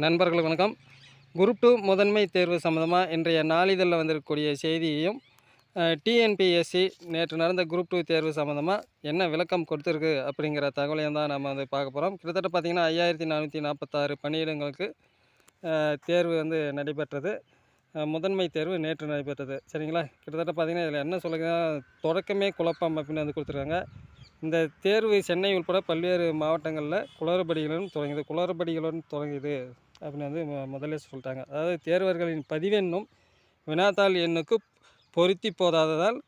நண்பர்கள் வணக்கம். Group two முதன்மை தேர்வு சம்மந்தமாக இன்றைய நாளிதழில் வந்திருக்கக்கூடிய செய்தியையும் டிஎன்பிஎஸ்சி நேற்று நடந்த குரூப் டூ தேர்வு சம்மந்தமாக என்ன விளக்கம் கொடுத்துருக்கு அப்படிங்கிற தகவலையும் தான் நம்ம வந்து பார்க்க போகிறோம் கிட்டத்தட்ட பார்த்திங்கன்னா ஐயாயிரத்தி நானூற்றி நாற்பத்தாறு பணியிடங்களுக்கு தேர்வு வந்து நடைபெற்றது. முதன்மை தேர்வு நேற்று நடைபெற்றது. சரிங்களா? கிட்டத்தட்ட பார்த்திங்கன்னா இதில் என்ன சொல்லுங்கள் தொடக்கமே குழப்பம் அப்படின்னு வந்து கொடுத்துருக்காங்க. இந்த தேர்வு சென்னை உட்பட பல்வேறு மாவட்டங்களில் குளறுபடிகளும் தொடங்கியது. குளறுபடிகளுடன் தொடங்கியது அப்படின்னு வந்து மு- முதல்ல சொல்லிட்டாங்க. அதாவது தேர்வர்களின் பதிவெண்ணும் வினாத்தாள் எண்ணுக்கு பொருத்தி போதாததால்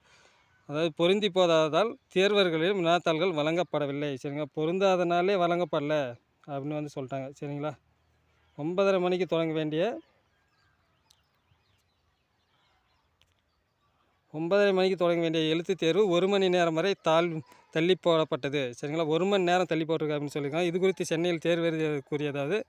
அதாவது பொருந்தி போதாததால் தேர்வர்களிடம் வினாத்தாள்கள் வழங்கப்படவில்லை. சரிங்களா? பொருந்தாதனாலே வழங்கப்படல அப்படின்னு வந்து சொல்லிட்டாங்க. சரிங்களா? ஒன்பதரை மணிக்கு தொடங்க வேண்டிய ஒன்பதரை மணிக்கு தொடங்க வேண்டிய எழுத்துத் தேர்வு ஒரு மணி நேரம் வரை தாழ் தள்ளி போடப்பட்டது. சரிங்களா? ஒரு மணி நேரம் தள்ளி போட்டிருக்கு அப்படின்னு சொல்லியிருக்காங்க. இது குறித்து சென்னையில் தேர்வு எழுதிய கூறியதாவது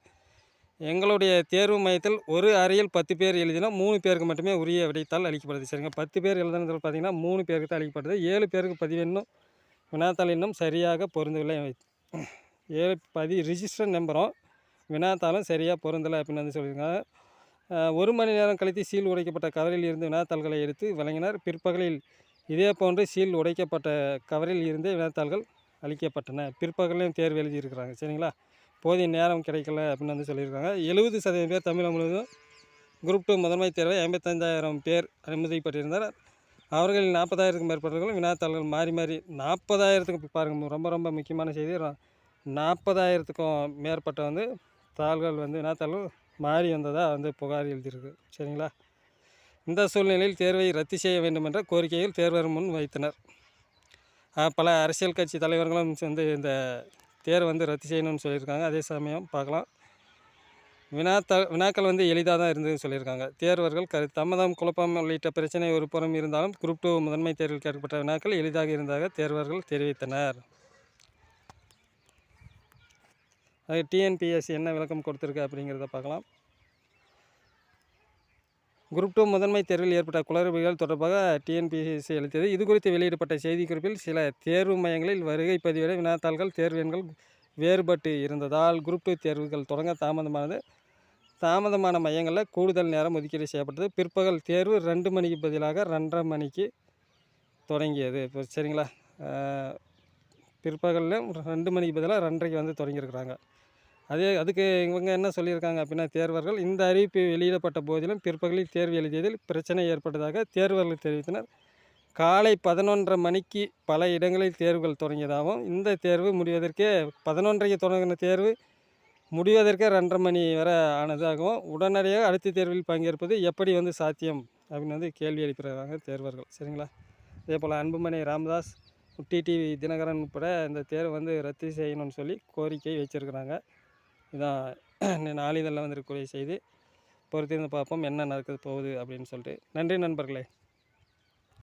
எங்களுடைய தேர்வு மையத்தில் ஒரு அறையில் பத்து பேர் எழுதினா மூணு பேருக்கு மட்டுமே உரிய விடைத்தாள் அளிக்கப்படுது. சரிங்க? பத்து பேர் எழுதுனதில் பார்த்தீங்கன்னா மூணு பேருக்கு தான் அளிக்கப்படுது. ஏழு பேருக்கு பதிவு இன்னும் வினாத்தாள் இன்னும் சரியாக பொருந்தவில்லை. ஏழு பதி ரிஜிஸ்டர் நம்பரும் வினாத்தாளும் சரியாக பொருந்தலை அப்படின்னு வந்து சொல்லியிருக்காங்க. ஒரு மணி நேரம் கழித்து சீல் உடைக்கப்பட்ட கவரில் இருந்து வினாத்தாள்களை எடுத்து வழங்கினார். பிற்பகலில் இதே போன்று சீல் உடைக்கப்பட்ட கவரில் இருந்தே வினாத்தாள்கள் அளிக்கப்பட்டன பிற்பகலையும் தேர்வு எழுதியிருக்கிறாங்க. சரிங்களா? போதிய நேரம் கிடைக்கல அப்படின்னு வந்து சொல்லியிருக்காங்க. எழுபது சதவீதம் பேர் தமிழகம் முழுவதும் குரூப் டூ முதன்மை தேர்வை ஐம்பத்தஞ்சாயிரம் பேர் அனுமதிப்பட்டிருந்தனர் அவர்களில் நாற்பதாயிரத்துக்கும் மேற்பட்டவர்களும் வினாத்தாள்கள் மாறி மாறி நாற்பதாயிரத்துக்கு பாருங்கள் ரொம்ப ரொம்ப முக்கியமான செய்தி. நாற்பதாயிரத்துக்கும் மேற்பட்ட வந்து தாள்கள் வந்து வினாத்தாள்கள் மாறி வந்ததாக வந்து புகார் எழுதியிருக்கு. சரிங்களா? இந்த சூழ்நிலையில் தேர்வை ரத்து செய்ய வேண்டும் என்ற கோரிக்கையில் தேர்வர் முன் வைத்தனர். பல அரசியல் கட்சி தலைவர்களும் வந்து இந்த தேர்வை வந்து ரத்து செய்யணும்னு சொல்லியிருக்காங்க. அதே சமயம் பார்க்கலாம். வினாத்த வினாக்கள் வந்து எளிதாக தான் இருந்ததுன்னு சொல்லியிருக்காங்க. தேர்வர்கள் கரு தம்மதம் குழப்பம் உள்ளிட்ட பிரச்சனை ஒரு புறம் இருந்தாலும் குரூப் டூ முதன்மை தேர்வில் கேட்கப்பட்ட வினாக்கள் எளிதாக இருந்ததாக தேர்வர்கள் தெரிவித்தனர். அது டிஎன்பிஎஸ்சி என்ன விளக்கம் கொடுத்துருக்கு அப்படிங்கிறத பார்க்கலாம். குரூப் டூ முதன்மை தேர்வில் ஏற்பட்ட குளறுபடிகள் தொடர்பாக டிஎன்பிஎஸ்சி அளித்தது. இது குறித்து வெளியிடப்பட்ட செய்திக்குறிப்பில் சில தேர்வு மையங்களில் வருகை பதிவேட வினாத்தாள்கள் தேர்வு எண்கள் வேறுபட்டு இருந்ததால் குரூப் டூ தேர்வுகள் தொடங்க தாமதமானது. தாமதமான மையங்களில் கூடுதல் நேரம் ஒதுக்கீடு செய்யப்பட்டது. பிற்பகல் தேர்வு ரெண்டு மணிக்கு பதிலாக ரெண்டரை மணிக்கு தொடங்கியது. இப்போ சரிங்களா? பிற்பகலில் ரெண்டு மணிக்கு பதிலாக ரெண்டரைக்கு வந்து தொடங்கியிருக்கிறாங்க. அதே அதுக்கு இவங்க என்ன சொல்லியிருக்காங்க அப்படின்னா தேர்வர்கள் இந்த அறிவிப்பு வெளியிடப்பட்ட போதிலும் பிற்பகலில் தேர்வு எழுதியதில் பிரச்சனை ஏற்பட்டதாக தேர்வர்கள் தெரிவித்தனர். காலை பதினொன்றரை மணிக்கு பல இடங்களில் தேர்வுகள் தொடங்கியதாகவும் இந்த தேர்வு முடிவதற்கே பதினொன்றைக்கு தொடங்கின தேர்வு முடிவதற்கே ரெண்டரை மணி வரை ஆனதாகவும் உடனடியாக அடுத்த தேர்வில் பங்கேற்பது எப்படி வந்து சாத்தியம் அப்படின்னு வந்து கேள்வி எழுப்பிடுறாங்க தேர்வர்கள். சரிங்களா? அதே போல் அன்புமணி ராமதாஸ் டிடிவி தினகரன் உட்பட இந்த தேர்வு வந்து ரத்து செய்யணும்னு சொல்லி கோரிக்கை வச்சுருக்கிறாங்க. இதான் நாளிதழில் வந்திருக்கக்கூடிய செய்தி. பொறுத்திருந்து பார்ப்போம் என்ன நடக்குது போகுது அப்படின்னு சொல்லிட்டு. நன்றி நண்பர்களே.